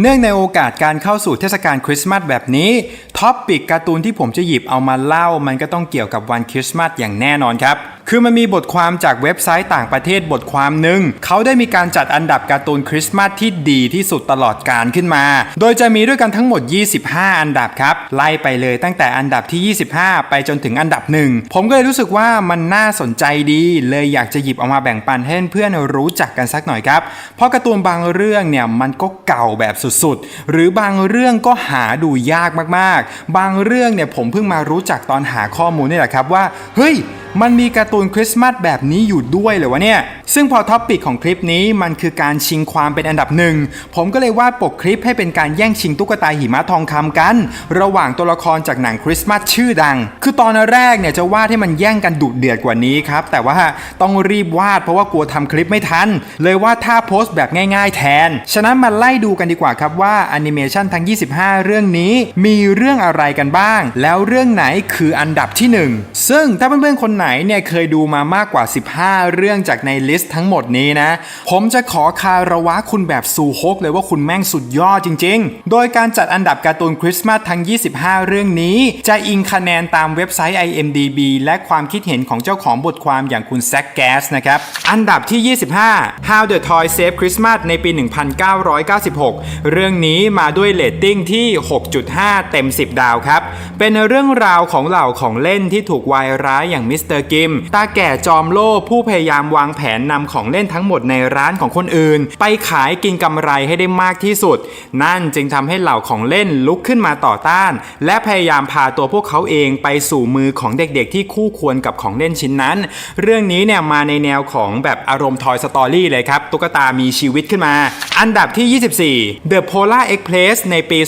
เนื่องในโอกาสการเข้าสู่เทศกาลคริสต์มาสแบบนี้ ท็อปปิกการ์ตูนที่ผมจะหยิบเอามาเล่า มันก็ต้องเกี่ยวกับวันคริสต์มาสอย่างแน่นอนครับ คือมันมีบทความจากเว็บไซต์ต่างประเทศบทความหนึ่งเขาได้มีการจัดอันดับการ์ตูนคริสต์มาสที่ดีที่สุดตลอดการขึ้นมา โดยจะมีด้วยกันทั้งหมด 25 อันดับครับ ไล่ไปเลยตั้งแต่อันดับที่ 25 ไปจนถึงอันดับหนึ่งผมก็เลยรู้สึกว่ามันน่าสนใจดี เลยอยากจะหยิบเอามาแบ่งปันให้เพื่อนรู้จักกันสักหน่อยครับ เพราะการ์ตูนบางเรื่องเนี่ยมันก็เก่าแบบสุดๆ หรือบางเรื่องก็หาดูยากมากๆบางเรื่องเนี่ยผมเพิ่งมารู้จักตอนหาข้อมูลนี่แหละครับว่า เฮ้ย มันมีการ์ตูนคริสต์มาสแบบนี้อยู่ด้วยเหรอวะเนี่ย ซึ่งพอท็อปปิกของคลิปนี้มันคือการชิงความเป็นอันดับหนึ่ง ผมก็เลยวาดปกคลิปให้เป็นการแย่งชิงตุ๊กตาหิมะทองคำกัน ระหว่างตัวละครจากหนังคริสต์มาสชื่อดัง คือตอนแรกเนี่ยจะวาดให้มันแย่งกันดุเดือดกว่านี้ครับ แต่ว่าต้องรีบวาดเพราะว่ากลัวทำคลิปไม่ทัน เลยวาดท่าโพสต์แบบง่าย ๆ แทน ฉะนั้นมาไล่ดูกันดีกว่าครับว่าแอนิเมชันทั้ง 25 เรื่องนี้ มีเรื่องอะไรกันบ้าง แล้วเรื่องไหนคืออันดับที่หนึ่งซึ่งถ้าเพื่อนๆคนไหนเนี่ยเคยดูมามากกว่า 15 เรื่องจากในลิสต์ทั้งหมดนี้นะ ผมจะขอคาระวะคุณแบบซูฮกเลยว่าคุณแม่งสุดยอดจริง ๆ โดยการจัดอันดับการ์ตูนคริสต์มาสทั้ง 25 เรื่องนี้ จะอิงคะแนนตามเว็บไซต์ IMDB และความคิดเห็นของเจ้าของบทความอย่างคุณแซคแกสนะครับ อันดับที่ 25 How the Toy Saved Christmas ในปี 1996 เรื่องนี้มาด้วยเรตติ้งที่ 6.5 เต็ม 10 ดาวครับ เป็นเรื่องราวของเหล่าของเล่นที่ถูกวายร้ายอย่างมิสเตอร์กิม ตาแก่จอมโล่ผู้พยายามวางแผนนำของเล่นทั้งหมดในร้านของคนอื่น ไปขายกินกำไรให้ได้มากที่สุด นั่นจึงทำให้เหล่าของเล่นลุกขึ้นมาต่อต้าน และพยายามพาตัวพวกเขาเองไปสู่มือของเด็กๆ ที่คู่ควรกับของเล่นชิ้นนั้น เรื่องนี้เนี่ยมาในแนวของแบบอารมณ์ Toy Story เลยครับ ตุ๊กตามีชีวิตขึ้นมา อันดับที่ 24 The Polar Express ในปี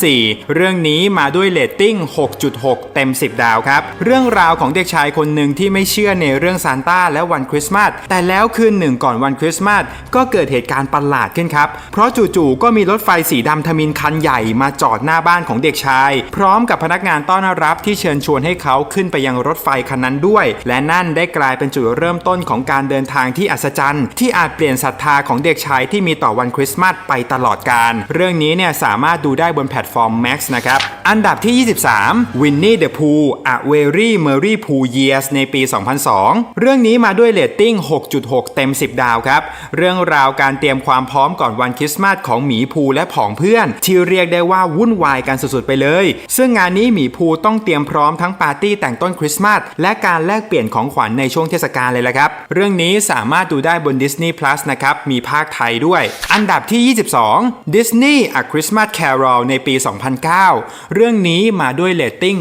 2004 เรื่องนี้มาด้วยเรตติ้ง 6.6 เต็ม 10 ดาวครับ เรื่องราวของเด็กชายคนหนึ่งที่ไม่เชื่อในเรื่องซานต้าและวันคริสต์มาสแต่แล้วคืนหนึ่งก่อนวันคริสต์มาสก็เกิดเหตุการณ์ประหลาดขึ้นครับ เพราะจู่ๆก็มีรถไฟสีดำทมินคันใหญ่มาจอดหน้าบ้านของเด็กชาย พร้อมกับพนักงานต้อนรับที่เชิญชวนให้เขาขึ้นไปยังรถไฟคันนั้นด้วย และนั่นได้กลายเป็นจุดเริ่มต้นของการเดินทางที่อัศจรรย์ ที่อาจเปลี่ยนศรัทธาของเด็กชายที่มีต่อวันคริสต์มาสไปตลอดกาลเรื่องนี้เนี่ยสามารถดูได้บนแพลตฟอร์ม Max นะครับ อันดับที่ 23 Winnie the Pooh A Very Merry Pooh Years ในปี 2002 เรื่องนี้มาด้วยเรตติ้ง 6.6 เต็ม 10 ดาวครับ เรื่องราวการเตรียมความพร้อมก่อนวันคริสต์มาสของหมีภูและผองเพื่อน ที่เรียกได้ว่าวุ่นวายกันสุดๆไปเลย ซึ่งงานนี้หมีภูต้องเตรียมพร้อมทั้งปาร์ตี้แต่งต้นคริสต์มาสและการแลกเปลี่ยนของขวัญในช่วงเทศกาลเลยละครับ เรื่องนี้สามารถดูได้บน Disney Plus นะครับ มีภาคไทยด้วย อันดับที่ 22 Disney A Christmas Carol ในปี 2009 เรื่องนี้มาด้วยเรตติ้ง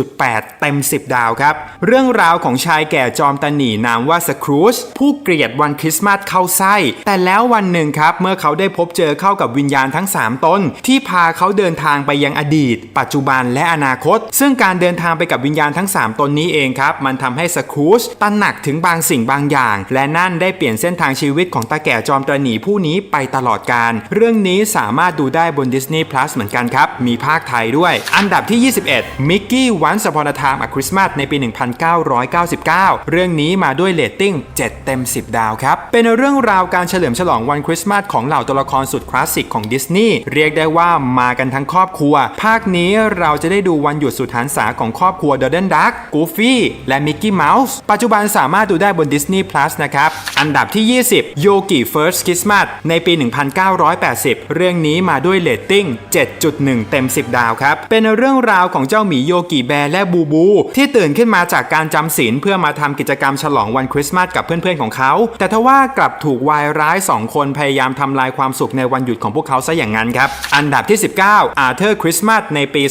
6.8 เต็ม 10 ดาวครับ เรื่องราวของชายแก่จอมตะหนีนามว่าสครูชผู้เกลียดวันคริสต์มาสเข้าไส้ แต่แล้ววันหนึ่งครับ เมื่อเขาได้พบเจอเข้ากับวิญญาณทั้ง 3ตนที่พาเขาเดินทางไปยังอดีต ปัจจุบันและอนาคต ซึ่งการเดินทางไปกับวิญญาณทั้ง 3ตนนี้เองครับ มันทำให้สครูชตระหนักถึงบางสิ่งบางอย่าง และนั่นได้เปลี่ยนเส้นทางชีวิตของตาแก่จอมตะหนีผู้นี้ไปตลอดการ เรื่องนี้สามารถดูได้บน Disney Plus เหมือนกันครับ มีภาคไทยด้วย อันดับที่ 21 Mickey Once Upon a Time a Christmas ในปี1999 เรื่องนี้มาด้วยเรตติ้ง 7 เต็ม 10 ดาวครับ เป็นเรื่องราวการเฉลิมฉลองวันคริสต์มาสของเหล่าตัวละครสุดคลาสสิกของดิสนีย์เรียกได้ว่ามากันทั้งครอบครัว ภาคนี้เราจะได้ดูวันหยุดสุดหันษาของครอบครัวด o เดนดักกูฟี่และมิกกี้เมาส์ปัจจุบันสามารถดูได้บน Disney Plus นะครับ อันดับที่ 20 Yogi First Christmas ในปี 1980 เรื่องนี้มาด้วยเรตติ้ง 7.1 เต็ม 10 ดาวครับ เป็นเรื่องราวของเจ้าหมีโยกิแบร์และบูบู ที่ตื่นขึ้นมาจากการจำศีลเพื่อมาทำกิจกรรมฉลองวันคริสต์มาสกับเพื่อนๆของเขา แต่ทว่ากลับถูกวายร้าย 2 คนพยายามทำลายความสุขในวันหยุดของพวกเขาซะอย่างนั้นครับ อันดับที่ 19 Arthur Christmas ในปี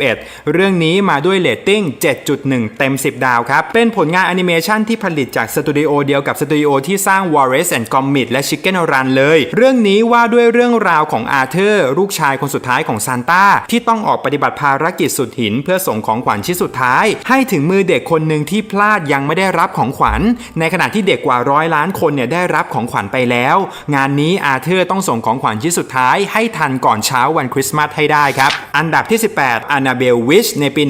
2011 เรื่องนี้มาด้วยเรตติ้ง 7.1 เต็ม 10 ดาวครับ เป็นผลงานแอนิเมชันที่ผลิตจากสตูดิโอ dio กับสตูดิโอที่สร้าง Wallace and Gromit และ Chicken Run เลย เรื่องนี้ว่าด้วยเรื่องราวของอาเธอร์ลูกชายคนสุดท้ายของซานต้าที่ต้องออกปฏิบัติภารกิจสุดหิน เพื่อส่งของขวัญชิ้นสุดท้าย ให้ถึงมือเด็กคนหนึ่งที่พลาดยังไม่ได้รับของขวัญ ในขณะที่เด็กกว่าร้อยล้านคนเนี่ยได้รับของขวัญไปแล้ว งานนี้อาเธอร์ต้องส่งของขวัญชิ้นสุดท้ายให้ทันก่อนเช้าวันคริสต์มาสให้ได้ครับ อันดับที่ 18 a n n a b e l Wish ในปี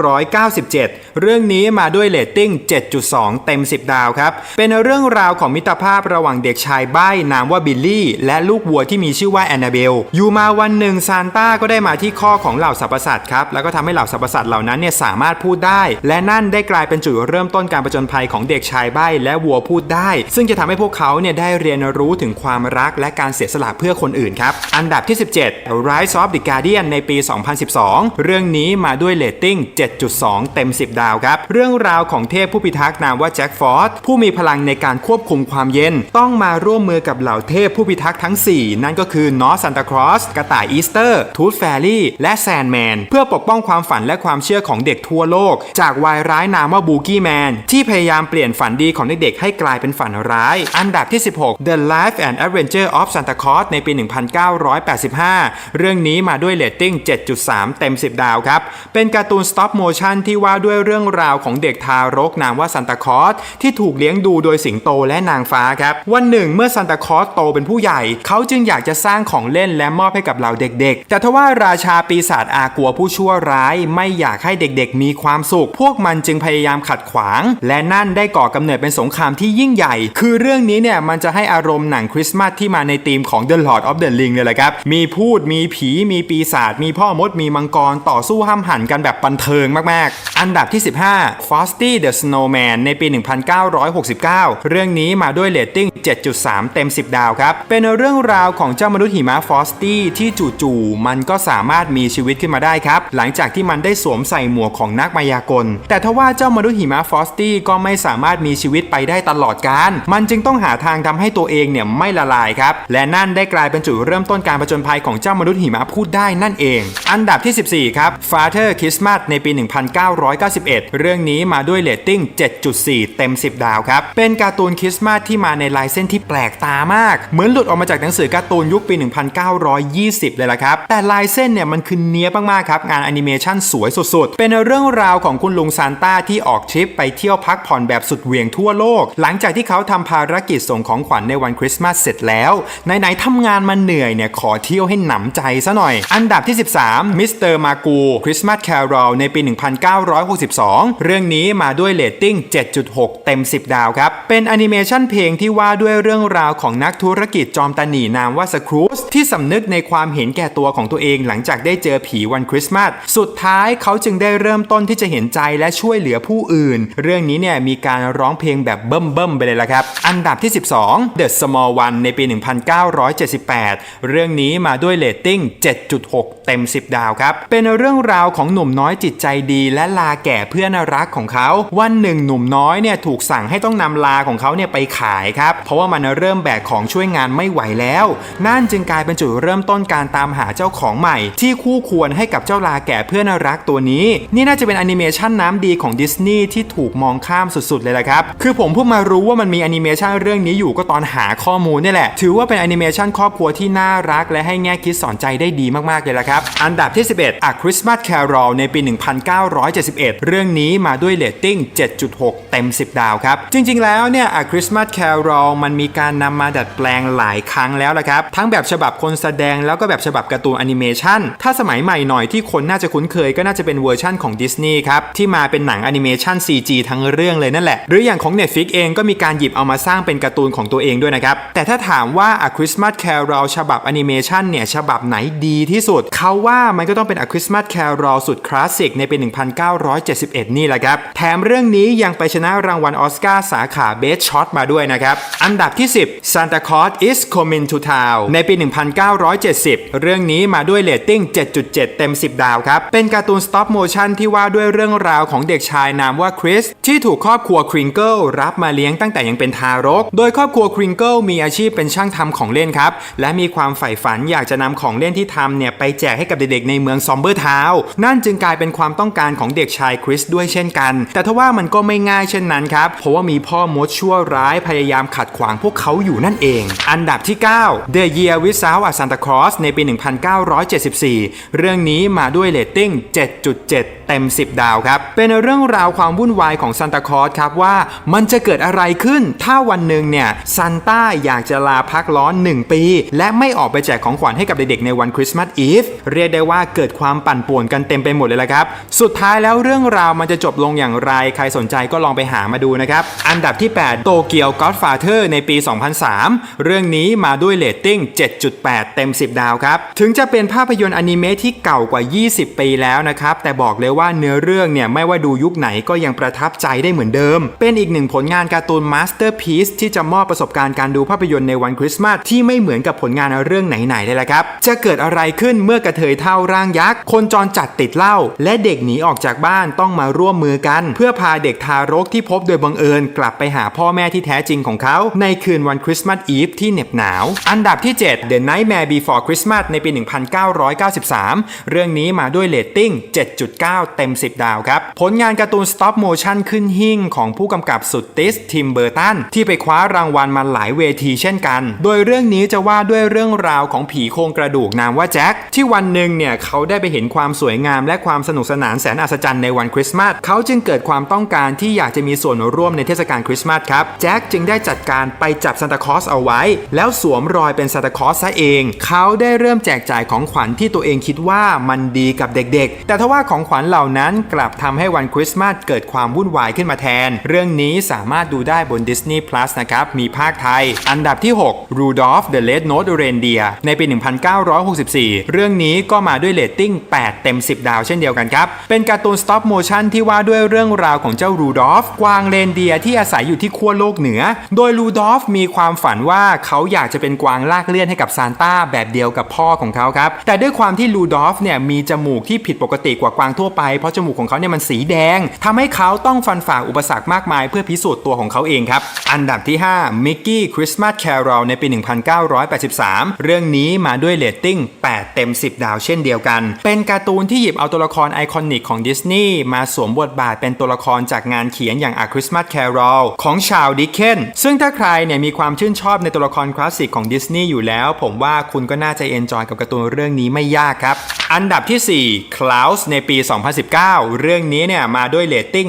1997 เรื่องนี้มาด้วยเรตติ้ง 7.2 เต็ม 10 ดาวครับ เป็นเรื่องราวของมิตรภาพระหว่างเด็กชายใบ้นามว่าบิลลี่ และลูกวัวที่มีชื่อว่าแอนนาเบล อยู่มาวันหนึ่งซานต้าก็ได้มาที่ข้อของเหล่าสรรพสัตว์ครับ แล้วก็ทำให้เหล่าสรรพสัตว์เหล่านั้นเนี่ยสามารถพูดได้ และนั่นได้กลายเป็นจุดเริ่มต้นการประจนภัยของเด็กชายใบ้และวัวพูดได้ ซึ่งจะทำให้พวกเขาเนี่ยได้เรียนรู้ถึงความรักและการเสียสละเพื่อคนอื่นครับ อันดับที่ 17 Rise of the Guardian ในปี 2012 เรื่องนี้มาด้วยเรตติ้ง 7.2 เต็ม 10 ดาวครับ เรื่องราวของเทพผู้พิทักษ์นามว่าแจ็คฟอร์ดผู้มีพลังในการควบคุมความเย็น ต้องมาร่วมมือกับเหล่าเทพผู้พิทักษ์ทั้ง 4 นั่นก็คือนอสซันตาครอสกระต่ายอีสเตอร์ทูธแฟรี่และแซนแมนเพื่อปกป้องความฝันและความเชื่อของเด็กทั่วโลก จากวายร้ายนามว่าบูกี้แมนที่พยายามเปลี่ยนฝันดีของเด็กๆให้กลายเป็นฝันร้าย อันดับที่ 16 The Life and Adventure of Santa Claus ในปี 1985 เรื่องนี้มาด้วยเรตติ้ง 7.3 เต็ม 10 ดาวครับ เป็นการ์ตูน stop motion ที่ว่าด้วยเรื่องราวของเด็กทารกนามว่าซันตาคอสที่ถูกเลี้ยงดูโดยสิงโตและนางฟ้าครับ วันหนึ่งเมื่อซันตาคอสโตเป็นผู้ใหญ่ เขาจึงอยากจะสร้างของเล่นและมอบให้กับเหล่าเด็กๆ แต่ทว่าราชาปีศาจอากัวผู้ชั่วร้าย ไม่อยากให้เด็กๆ มีความสุข พวกมันจึงพยายายามขัดขวาง และนั่นได้ก่อกำเนิดเป็นสงครามที่ยิ่งใหญ่ คือเรื่องนี้เนี่ยมันจะให้อารมณ์หนังคริสต์มาสที่มาในธีมของ The Lord of the Ring เลยแหละครับ มีพูดมีผีมีปีศาจมีพ่อมดมีมังกรต่อสู้ห้ามหันกันแบบบันเทิงมาก ๆ อันดับที่ 15 Frosty the Snowman ในปี 1969 เรื่องนี้มาด้วยเรตติ้ง 7.3 เต็ม 10 ดาวครับ เป็นเรื่องราวของเจ้ามนุษย์หิมะฟอสตี้ที่จู่ๆมันก็สามารถมีชีวิตขึ้นมาได้ครับ หลังจากที่มันได้สวมใส่หมวกของนักมายากล แต่ทว่าเจ้ามนุษย์หิมะฟอสตี้ก็ไม่สามารถมีชีวิตไปได้ตลอดกาลมันจึงต้องหาทางทำให้ตัวเองเนี่ยไม่ละลายครับ และนั่นได้กลายเป็นจุดเริ่มต้นการผจญภัยของเจ้ามนุษย์หิมะพูดได้นั่นเอง อันดับที่ 14 ครับ Father Christmas ในปี 1991 เรื่องนี้มาด้วยเรตติ้ง 7.4 เต็ม 10 ดาวครับ เป็นการ์ตูนคริสต์มาสที่มาในลายเส้นที่แปลกตามาก เหมือนหลุดออกมาจากหนังสือการ์ตูนยุคปี 1920 เลยล่ะครับ แต่ลายเส้นเนี่ยมันคือเนี้ยบมากๆครับ งานแอนิเมชันสวยสุดๆ เป็นเรื่องราวของคุณลุงซานต้าที่ออกทริปไปเที่ยวพักผ่อนแบบสุดเหวี่ยงทั่วโลก หลังจากที่เขาทำภารกิจส่งของขวัญในวันคริสต์มาสเสร็จแล้วไหนๆทำงานมาเหนื่อยเนี่ยขอเที่ยวให้หนำใจซะหน่อย อันดับที่ 13มิสเตอร์มากูคริสต์มาสแครอลในปี 1962 เรื่องนี้มาด้วยเรตติ้ง 7.6 เต็ม 10 ดาวครับ เป็นแอนิเมชันเพลงที่ว่าด้วยเรื่องราวของนักธุรกิจจอมตาหนีนามว่าสครูสที่สำนึกในความเห็นแก่ตัวของตัวเองหลังจากได้เจอผีวันคริสต์มาสสุดท้ายเขาจึงได้เริ่มต้นที่จะเห็นใจและช่วยเหลือผู้อื่น เรื่องนี้เนี่ยมีการร้องเพลงแบบเบิ่มๆไปเลยละครับ อันดับที่ 12 The Small One ในปี 1978 เรื่องนี้มาด้วยเรตติ้ง 7.6 เต็ม 10 ดาวครับ เป็นเรื่องราวของหนุ่มน้อยจิตใจดี และลาแก่เพื่อนรักของเขา วันหนึ่งหนุ่มน้อยเนี่ยถูกสั่งให้ต้องนำลาของเขาเนี่ยไปขายครับ เพราะว่ามันเริ่มแบกของช่วยงานไม่ไหวแล้ว นั่นจึงกลายเป็นจุดเริ่มต้นการตามหาเจ้าของใหม่ ที่คู่ควรให้กับเจ้าลาแก่เพื่อนรักตัวนี้ นี่น่าจะเป็นแอนิเมชันน้ำดีของดิสนีย์ที่ถูกมองข้ามสุดๆ เลยละครับ คือผมเพิ่งมารู้ว่ามันมีแอนิเมชันเรื่องนี้อยู่ก็ตอนหาข้อมูลนี่แหละ ถือว่าเป็นแอนิเมชันครอบครัวที่น่ารักและให้แง่คิดสอนใจได้ดีมากๆ เลยละครับ อันดับที่ 11 A Christmas Carol ในปี 1971 เรื่องนี้มาด้วยเรตติ้ง 7.6 เต็ม 10 ดาวครับ จริงๆ แล้วเนี่ย A Christmas Carol มันมีการนำมาดัดแปลงหลายครั้งแล้วละครับ ทั้งแบบฉบับคนแสดงแล้วก็แบบฉบับการ์ตูนแอนิเมชันถ้าสมัยใหม่หน่อยที่คนน่าจะคุ้นเคยก็น่าจะเป็นเวอร์ชั่นของดิสนีย์ครับที่มาเป็นหนังแอนิเมชัน CG ทั้งเรื่องเลยนั่นแหละ หรืออย่างของ Netflix เองก็มีการหยิบเอามาสร้างเป็นการ์ตูนของตัวเองด้วยนะครับ แต่ถ้าถามว่า A Christmas Carol ฉบับแอนิเมชันเนี่ยฉบับไหนดีที่สุด เขาว่ามันก็ต้องเป็น A Christmas Carol สุดคลาสสิกในปี 1971 นี่แหละครับ แถมเรื่องนี้ยังไปชนะรางวัลออสการ์สาขา Best Shot มาด้วยนะครับ อันดับที่ 10 Santa Claus is Coming to Town ในปี 1970 เรื่องนี้มาด้วยเรตติ้ง 7.7 เต็ม 10 ดาวครับ เป็นการ์ตูน stop motion ที่ว่าด้วยเรื่องราวของเด็กชายนาามว่าคริสที่ถูกครอบครัวคริงเกิลรับมาเลี้ยงตั้งแต่ยังเป็นทารก โดยครอบครัวคริงเกิลมีอาชีพเป็นช่างทำของเล่นครับ และมีความใฝ่ฝันอยากจะนำของเล่นที่ทำเนี่ยไปแจกให้กับเด็กๆในเมืองซอมเบอร์ทาวน์นั่นจึงกลายเป็นความต้องการของเด็กชายคริสด้วยเช่นกัน แต่ทว่ามันก็ไม่ง่ายเช่นนั้นครับ เพราะว่ามีพ่อมดชั่วร้ายพยายามขัดขวางพวกเขาอยู่นั่นเอง อันดับที่ 9 The Year Without a Santa Claus ในปี 1974 เรื่องนี้มาด้วยเรตติ้ง 7.7 เต็ม 10 ดาวครับ เป็นเรื่องราวความวุ่นวายของซานตาคอสครับว่ามันจะเกิดอะไรขึ้น ถ้าวันหนึ่งเนี่ยซันต้าอยากจะลาพักร้อน 1 ปี และไม่ออกไปแจกของขวัญให้กับเด็กๆในวันคริสต์มาสอีฟเรียกได้ว่าเกิดความปั่นป่วนกันเต็มไปหมดเลยละครับ สุดท้ายแล้วเรื่องราวมันจะจบลงอย่างไร ใครสนใจก็ลองไปหามาดูนะครับ อันดับที่ 8 โตเกียวก็อดฟาเธอร์ในปี 2003 เรื่องนี้มาด้วยเรตติ้ง 7.8 เต็ม 10 ดาวครับ ถึงจะเป็นภาพยนตร์อนิเมะที่เก่ากว่า 20 ปีแล้วนะครับ แต่บอกเลยว่าเนื้อเรื่องเนี่ยไม่ว่าดูยุคไหนก็ยังประทับใจได้เหมือนเดิม เป็นอีกหนึ่งผลงานการ์ตูนมาสเตอร์พีซที่จะมอบประสบการณ์การดูภาพยนตร์ในวันคริสต์มาสที่ไม่เหมือนกับผลงานเรื่องไหนๆเลยละครับ จะเกิดอะไรขึ้นเมื่อกระเทยเท่าร่างยักษ์ คนจรจัดติดเหล้าและเด็กหนีออกจากบ้านต้องมาร่วมมือกัน เพื่อพาเด็กทารกที่พบโดยบังเอิญ กลับไปหาพ่อแม่ที่แท้จริงของเขา ในคืนวันคริสต์มาสอีฟที่เหน็บหนาว อันดับที่ 7 The Nightmare Before Christmas ในปี 1993 เรื่องนี้มาด้วยเรตติ้ง 7.9 เต็ม 10 ดาวครับ ผลงานการ์ตูน stop motion ขึ้นหิ่งของผู้กำกับสุดติสทิมเบอร์ตันที่ไปคว้ารางวัลมาหลายเวทีเช่นกัน โดยเรื่องนี้จะว่าด้วยเรื่องราวของผีโครงกระดูกนามว่าแจ็คที่วันหนึ่งเนี่ยเขาได้ไปเห็นความสวยงามและความสนุกสนานแสนอัศจรรย์ในวันคริสต์มาสเขาจึงเกิดความต้องการที่อยากจะมีส่วนร่วมในเทศกาลคริสต์มาสครับแจ็คจึงได้จัดการไปจับซานตาคลอสเอาไว้ แล้วสวมรอยเป็นซานตาคลอสซะเอง เขาได้เริ่มแจกจ่ายของขวัญที่ตัวเองคิดว่ามันดีกับเด็กๆ แต่ทว่าของขวัญเหล่านั้นกลับทำให้วันคริสต์มาสเกิดความวุ่นวายขึ้นมาแทน เรื่องนี้สามารถดูได้บน Disney Plus นะครับ มีภาคไทย อันดับที่ 6 Rudolph the Red-Nosed Reindeer ในปี 1964 เรื่องนี้ก็มาด้วยเรตติ้ง 8 เต็ม 10 ดาวเช่นเดียวกันครับ เป็นการ์ตูน stop motion ที่ว่าด้วยเรื่องราวของเจ้ารูดอฟกวางเรนเดียที่อาศัยอยู่ที่ขั้วโลกเหนือ โดยรูดอฟมีความฝันว่าเขาอยากจะเป็นกวางลากเลื่อนให้กับซานต้าแบบเดียวกับพ่อของเขาครับ แต่ด้วยความที่รูดอฟเนี่ยมีจมูกที่ผิดปกติกว่ากวางทั่วไป เพราะจมูกของเขาเนี่ยมันสีแดงทำให้เขาต้องฟันฝ่าอุปสรรคมากมายเพื่อพิสูจน์ตัวของเขาเองครับ อันดับที่5 Mickey Christmas Carol ในปี 1983 เรื่องนี้มาด้วยเรตติ้ง 8 เต็ม 10 ดาวเช่นเดียวกัน เป็นการ์ตูนที่หยิบเอาตัวละครไอคอนิกของดิสนีย์มาสวมบทบาทเป็นตัวละครจากงานเขียนอย่าง A Christmas Carol ของชาวดิเคนซึ่งถ้าใครเนี่ยมีความชื่นชอบในตัวละครคลาสสิกของดิสนีย์อยู่แล้ว ผมว่าคุณก็น่าจะเอนจอยกับการ์ตูนเรื่องนี้ไม่ยากครับอันดับที่ 4 Klaus ในปี 2019 เรื่องนี้เนี่ยมาด้วยเรตติ้ง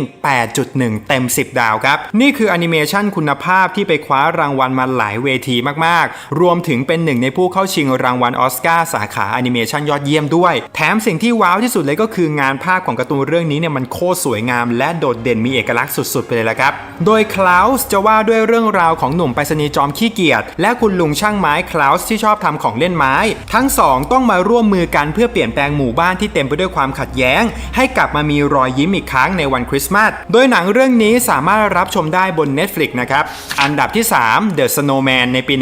8.1 เต็ม 10 ดาวครับ นี่คือแอนิเมชันคุณภาพที่ไปคว้ารางวัลมาหลายเวทีมาก ๆ รวมถึงเป็นหนึ่งในผู้เข้าชิงรางวัลออสการ์สาขาแอนิเมชันยอดเยี่ยมด้วย แถมสิ่งที่ว้าวที่สุดเลยก็คืองานภาพของการ์ตูนเรื่องนี้เนี่ยมันโคตรสวยงามและโดดเด่นมีเอกลักษณ์สุด ๆ ไปเลยละครับ โดยคลาวส์จะว่าด้วยเรื่องราวของหนุ่มไปรษณีย์จอมขี้เกียจและคุณลุงช่างไม้คลาวส์ที่ชอบทำของเล่นไม้ ทั้งสองต้องมาร่วมมือกันเพื่อเปลี่ยนแปลงหมู่บ้านที่เต็มไปด้วยความขัดแย้ง ให้กลับมามีรอยยิ้มอีกครั้งในวันคริสต์มาส โดยหนังเรื่องนี้สามารถรับชมได้บน Netflix นะครับ อันดับที่ 3 The Snowman ในปี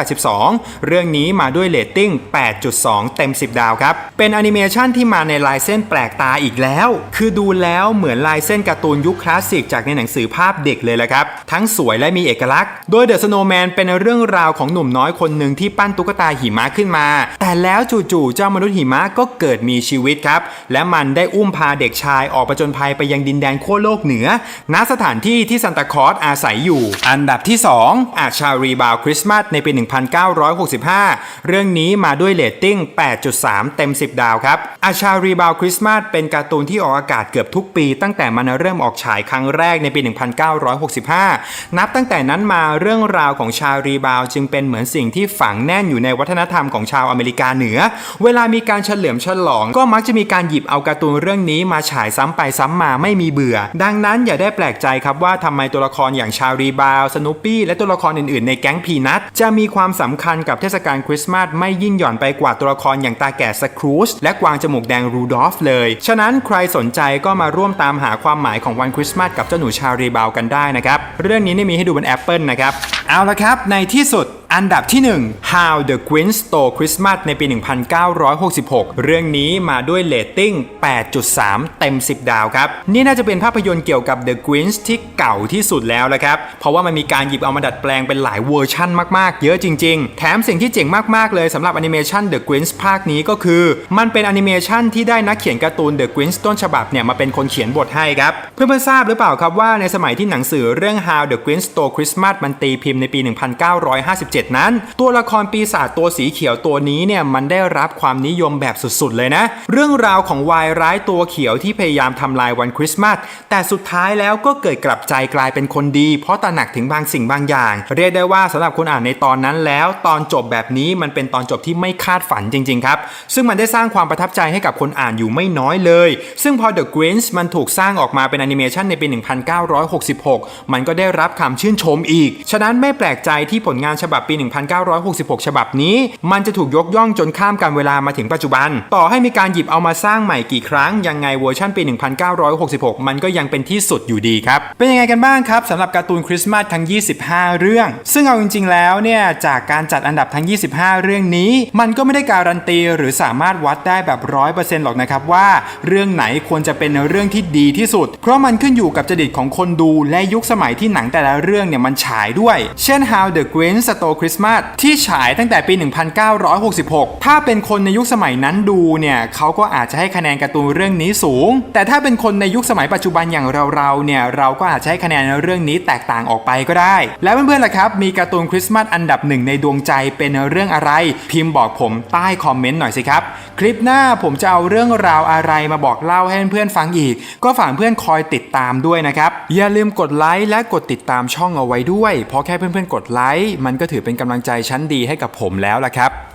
1982 เรื่องนี้มาด้วยเรตติ้ง 8.2 เต็ม 10 ดาวครับ เป็นแอนิเมชันที่มาในลายเส้นแปลกตาอีกแล้ว คือดูแล้วเหมือนลายเส้นการ์ตูนยุคคลาสสิกจากในหนังสือภาพเด็กเลยละครับ ทั้งสวยและมีเอกลักษณ์ โดย The Snowman เป็นเรื่องราวของหนุ่มน้อยคนหนึ่งที่ปั้นตุ๊กตาหิมะขึ้นมา แต่แล้วจู่ๆเจ้ามนุษย์หิมะก็เกิดมีชีวิตครับ และมันได้อุ้มพาเด็กชายออกประจนภัยไปยังดินแดนขั้วโลกเหนือ ณ สถานที่ที่ซันตาคลอสอาศัยอยู่ อันดับที่ 2 อาชารีบาวคริสต์มาสในปี 1965 เรื่องนี้มาด้วยเรตติ้ง 8.3 เต็ม 10 ดาวครับ อาชารีบาวคริสต์มาสเป็นการ์ตูนที่ออกอากาศเกือบทุกปี ตั้งแต่มันเริ่มออกฉายครั้งแรกในปี 1965 นับตั้งแต่นั้นมาเรื่องราวของชารีบาวจึงเป็นเหมือนสิ่งที่ฝังแน่นอยู่ในวัฒนธรรมของชาวอเมริกาเหนือ เวลามีการเฉลิมฉลอง ก็มักจะมีการหยิบเอาการ์ตูนเรื่องนี้มาฉายซ้ำไปซ้ำมาไม่มีเบื่อ ดังนั้นอย่าได้แปลกใจครับว่าทำไมตัวละครอย่างชารีบาวสนุปปี้และตัวละครอื่นๆในแก๊งพีนัทจะมีความสำคัญกับเทศกาลคริสต์มาสไม่ยิ่งหย่อนไปกว่าตัวละครอย่างตาแก่สครูชและกวางจมูกแดงรูดอฟเลย ฉะนั้นใครสนใจก็มาร่วมตามหาความหมายของวันคริสต์มาสกับเจ้าหนูชารีบาวกันได้นะครับ เรื่องนี้นี่มีให้ดูบน Apple นะครับ เอาละครับ ในที่สุดอันดับที่ 1 How the Grinch Stole Christmas ในปี 1966 เรื่องนี้มาด้วยเรตติ้ง 8.3 เต็ม 10 ดาวครับ นี่น่าจะเป็นภาพยนตร์เกี่ยวกับ The Grinch ที่เก่าที่สุดแล้วละครับ เพราะว่ามันมีการหยิบเอามาดัดแปลงเป็นหลายเวอร์ชั่นมาก ๆ เยอะจริง ๆ แถมสิ่งที่เจ๋งมาก ๆ เลยสำหรับแอนิเมชัน The Grinch ภาคนี้ก็คือ มันเป็นแอนิเมชันที่ได้นักเขียนการ์ตูน The Grinch ต้นฉบับเนี่ยมาเป็นคนเขียนบทให้ครับ เพื่อนๆทราบหรือเปล่าครับว่าในสมัยที่หนังสือเรื่อง How the Grinch Stole Christmas มันตีพิมพ์ในปี 1957 2007นั้น ตัวละครปีศาจตัวสีเขียวตัวนี้เนี่ยมันได้รับความนิยมแบบสุดๆ เลยนะ เรื่องราวของวายร้ายตัวเขียวที่พยายามทำลายวันคริสต์มาสแต่สุดท้ายแล้วก็เกิดกลับใจกลายเป็นคนดี เพราะตระหนักถึงบางสิ่งบางอย่าง เรียกได้ว่าสำหรับคนอ่านในตอนนั้นแล้ว ตอนจบแบบนี้มันเป็นตอนจบที่ไม่คาดฝันจริงๆครับซึ่งมันได้สร้างความประทับใจให้กับคนอ่านอยู่ไม่น้อยเลย ซึ่งพอ The Grinch มันถูกสร้างออกมาเป็นแอนิเมชันในปี 1966 มันก็ได้รับคำชื่นชมอีก ฉะนั้นไม่แปลกใจที่ผลงานฉบับปี 1966 ฉบับนี้ มันจะถูกยกย่องจนข้ามการเวลามาถึงปัจจุบัน ต่อให้มีการหยิบเอามาสร้างใหม่กี่ครั้ง ยังไงเวอร์ชันปี 1966 มันก็ยังเป็นที่สุดอยู่ดีครับ เป็นยังไงกันบ้างครับสำหรับการ์ตูนคริสต์มาสทั้ง 25 เรื่อง ซึ่งเอาจริง ๆ แล้วเนี่ยจากการจัดอันดับทั้ง 25 เรื่องนี้ มันก็ไม่ได้การันตีหรือสามารถวัดได้แบบ100%หรอกนะครับว่า เรื่องไหนควรจะเป็นเรื่องที่ดีที่สุด เพราะมันขึ้นอยู่กับจริตของคนดูและยุคสมัยที่หนังแต่ละเรื่องเนี่ยมันฉายด้วย เช่น How the Grinch Stole Christmas ที่ฉายตั้งแต่ปี 1966 ถ้าเป็นคนในยุคสมัยนั้นดูเนี่ยเขาก็อาจจะให้คะแนนการ์ตูนเรื่องนี้สูง แต่ถ้าเป็นคนในยุคสมัยปัจจุบันอย่างเราๆเนี่ยเราก็อาจจะให้คะแนนเรื่องนี้แตกต่างออกไปก็ได้ แล้วเพื่อนๆล่ะครับ มีการ์ตูนคริสต์มาสอันดับหนึ่งในดวงใจเป็นเรื่องอะไร พิมพ์บอกผมใต้คอมเมนต์หน่อยสิครับ คลิปหน้าผมจะเอาเรื่องราวอะไรมาบอกเล่าให้เพื่อนๆฟังอีก ก็ฝากเพื่อนคอยติดตามด้วยนะครับอย่าลืมกดไลค์และกดติดตามช่องเอาไว้ด้วยเพราะแค่เพื่อนๆกดไลค์มันก็ถือเป็นกำลังใจชั้นดีให้กับผมแล้วล่ะครับ